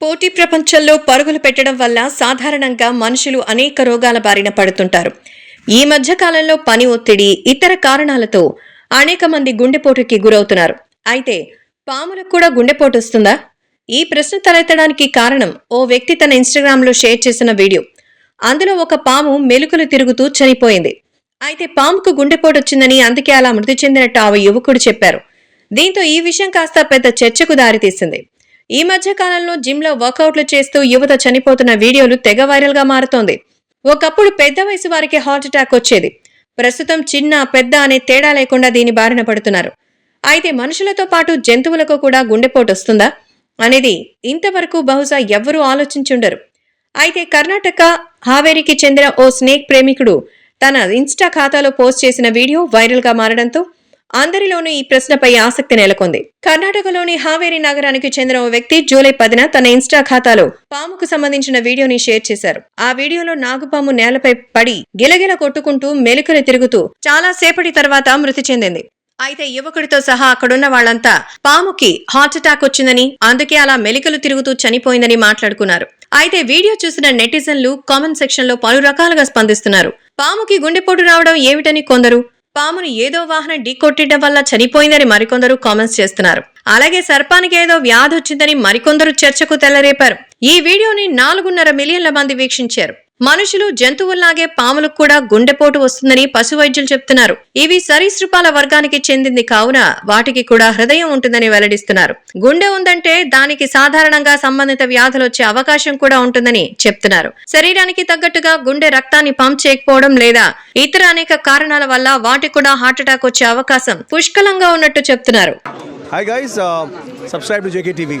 పోటీ ప్రపంచంలో పరుగులు పెట్టడం వల్ల సాధారణంగా మనుషులు అనేక రోగాల బారిన పడుతుంటారు. ఈ మధ్య కాలంలో పని ఒత్తిడి ఇతర కారణాలతో అనేక మంది గుండెపోటుకి గురవుతున్నారు. అయితే పాములకు కూడా గుండెపోటు వస్తుందా? ఈ ప్రశ్న తలెత్తడానికి కారణం ఓ వ్యక్తి తన ఇన్స్టాగ్రామ్లో షేర్ చేసిన వీడియో. అందులో ఒక పాము మెలుకలు తిరుగుతూ చనిపోయింది. అయితే పాముకు గుండెపోటు వచ్చిందని అందుకే అలా మృతి చెందినట్టు ఆ యువకుడు చెప్పారు. దీంతో ఈ విషయం కాస్త పెద్ద చర్చకు దారితీసింది. ఈ మధ్య కాలంలో జిమ్లో వర్కౌట్లు చేస్తూ యువత చనిపోతున్న వీడియోలు తెగ వైరల్గా మారుతోంది. ఒకప్పుడు పెద్ద వయసు వారికి హార్ట్ అటాక్ వచ్చేది. ప్రస్తుతం చిన్న పెద్ద అనే తేడా లేకుండా దీని బారిన పడుతున్నారు. అయితే మనుషులతో పాటు జంతువులకు కూడా గుండెపోటు వస్తుందా? అనేది ఇంతవరకు బహుశా ఎవ్వరూ ఆలోచించుండరు. అయితే కర్ణాటక హావేరికి చెందిన ఓ స్నేక్ ప్రేమికుడు తన ఇన్స్టా ఖాతాలో పోస్ట్ చేసిన వీడియో వైరల్గా మారడంతో అందరిలోనూ ఈ ప్రశ్నపై ఆసక్తి నెలకొంది. కర్ణాటకలోని హావేరి నగరానికి చెందిన ఓ వ్యక్తి జూలై పదిన తన ఇన్స్టా ఖాతాలో పాముకు సంబంధించిన వీడియోని షేర్ చేశారు. ఆ వీడియోలో నాగుపాము నేలపై పడి గిలగిల కొట్టుకుంటూ మెలికలు తిరుగుతూ చాలా సేపటి తర్వాత మృతి చెందింది. అయితే యువకుడితో సహా అక్కడున్న వాళ్ళంతా పాముకి హార్ట్ అటాక్ వచ్చిందని అందుకే అలా మెలికలు తిరుగుతూ చనిపోయిందని మాట్లాడుకున్నారు. అయితే వీడియో చూసిన నెటిజన్లు కామెంట్ సెక్షన్లో పలు రకాలుగా స్పందిస్తున్నారు. పాముకి గుండెపోటు రావడం ఏమిటని కొందరు పామును ఏదో వాహనం ఢీకొట్టడం వల్ల చనిపోయిందని మరికొందరు కామెంట్స్ చేస్తున్నారు. అలాగే సర్పానికి ఏదో వ్యాధి వచ్చిందని మరికొందరు చర్చకు తెల్లరేపారు. ఈ వీడియోని నాలుగున్నర మిలియన్ల మంది వీక్షించారు. మనుషులు జంతువుల్లాగే పాములకు కూడా గుండెపోటు వస్తుందని పశు వైద్యులు చెప్తున్నారు. ఇవి సరీసృపాల వర్గానికి చెందింది కావున వాటికి కూడా హృదయం ఉంటుందని వెల్లడిస్తున్నారు. గుండె ఉందంటే దానికి సాధారణంగా సంబంధిత వ్యాధులు వచ్చే అవకాశం కూడా ఉంటుందని చెప్తున్నారు. శరీరానికి తగ్గట్టుగా గుండె రక్తాన్ని పంప్ చేయకపోవడం లేదా ఇతర అనేక కారణాల వల్ల వాటికి కూడా హార్ట్ అటాక్ వచ్చే అవకాశం పుష్కలంగా ఉన్నట్టు చెప్తున్నారు. Hi guys subscribe to JK TV